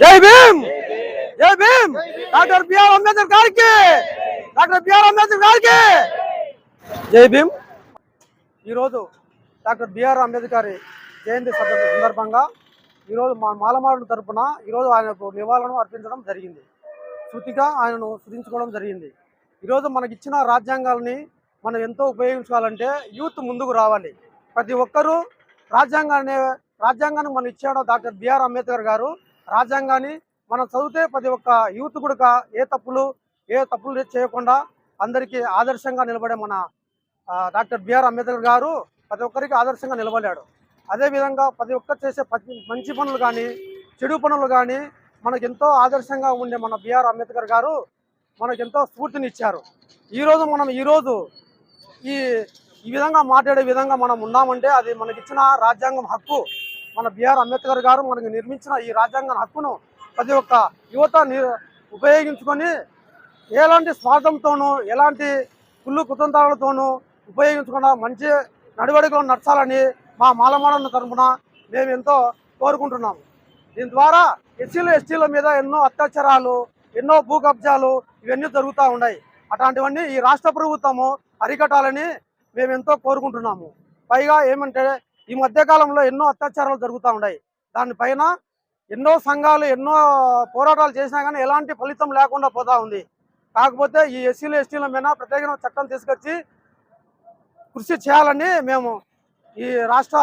जय भीम! जय Bhim! Doctor B R Ambedkar गार के! डॉक्टर बी आर अंबेडकर गार के! जय Bhim! Doctor B R Ambedkar జయంతి సందర్భంగా ఈరోజు మా మాలమారుల తరపున ఈరోజు ఆయనకు నివాళులను అర్పించడం జరిగింది. శృతిగా ఆయనను శృతించుకోవడం జరిగింది. ఈరోజు మనకి ఇచ్చిన రాజ్యాంగాలని మనం ఎంతో ఉపయోగించుకోవాలంటే యూత్ ముందుకు రావాలి. ప్రతి ఒక్కరూ రాజ్యాంగాన్ని రాజ్యాంగాన్ని మనం ఇచ్చాడు డాక్టర్ బిఆర్ అంబేద్కర్ గారు రాజ్యాంగాన్ని మనం చదివితే ప్రతి ఒక్క యూత్ కూడా ఏ తప్పులు ఏ తప్పులు చేయకుండా అందరికీ ఆదర్శంగా నిలబడే మన డాక్టర్ బిఆర్ అంబేద్కర్ గారు ప్రతి ఒక్కరికి ఆదర్శంగా నిలబడాడు అదేవిధంగా ప్రతి ఒక్క చేసే ప్రతి మంచి పనులు కానీ చెడు పనులు కానీ మనకు ఎంతో ఆదర్శంగా ఉండే మన బిఆర్ అంబేద్కర్ గారు మనకు ఎంతో స్ఫూర్తినిచ్చారు ఈరోజు మనం ఈరోజు ఈ ఈ విధంగా మాట్లాడే విధంగా మనం ఉన్నామంటే అది మనకిచ్చిన రాజ్యాంగం హక్కు. మన బిఆర్ అంబేద్కర్ గారు మనకు నిర్మించిన ఈ రాజ్యాంగం హక్కును ప్రతి ఒక్క యువత ని ఉపయోగించుకొని ఎలాంటి స్వార్థంతోనూ ఎలాంటి కుళ్ళు కుతంత్రాలతోనూ ఉపయోగించకుండా మంచి నడవడికలు నడచాలని మా మాలమాడల తరపున మేము ఎంతో కోరుకుంటున్నాము. దీని ద్వారా ఎస్సీలు ఎస్టీల మీద ఎన్నో అత్యాచారాలు ఎన్నో భూ కబ్జాలు ఇవన్నీ జరుగుతూ ఉన్నాయి. అట్లాంటివన్నీ ఈ రాష్ట్ర ప్రభుత్వము అరికట్టాలని మేము ఎంతో కోరుకుంటున్నాము. పైగా ఏమంటే ఈ మధ్యకాలంలో ఎన్నో అత్యాచారాలు జరుగుతూ ఉన్నాయి. దానిపైన ఎన్నో సంఘాలు ఎన్నో పోరాటాలు చేసినా కానీ ఎలాంటి ఫలితం లేకుండా పోతా ఉంది. కాకపోతే ఈ ఎస్సీలు ఎస్టీల మీద ప్రత్యేకమైన చట్టం తీసుకొచ్చి కృషి చేయాలని మేము ఈ రాష్ట్ర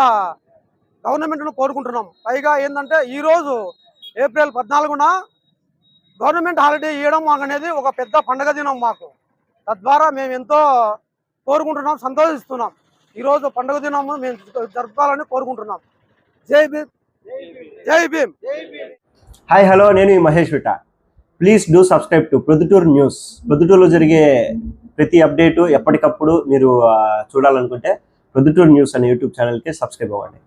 గవర్నమెంట్ను కోరుకుంటున్నాం. పైగా ఏంటంటే ఈరోజు ఏప్రిల్ పద్నాలుగున గవర్నమెంట్ హాలిడే ఇవ్వడం మాకు అనేది ఒక పెద్ద పండగ దినం మాకు. తద్వారా మేము ఎంతో కోరుకుంటున్నాం సంతోషిస్తున్నాం. ఈరోజు పండుగ దినం మేము జరపాలని కోరుకుంటున్నాం. జై భీమ్. జై భీమ్. హాయ్ హలో నేను ఈ Mahesh విట. Please do subscribe to Proddatur news. ప్రొద్దుటూరులో జరిగే ప్రతి అప్డేటు ఎప్పటికప్పుడు మీరు చూడాలనుకుంటే ప్రొద్దుటూరు న్యూస్ అనే యూట్యూబ్ ఛానల్కి సబ్స్క్రైబ్ అవ్వండి.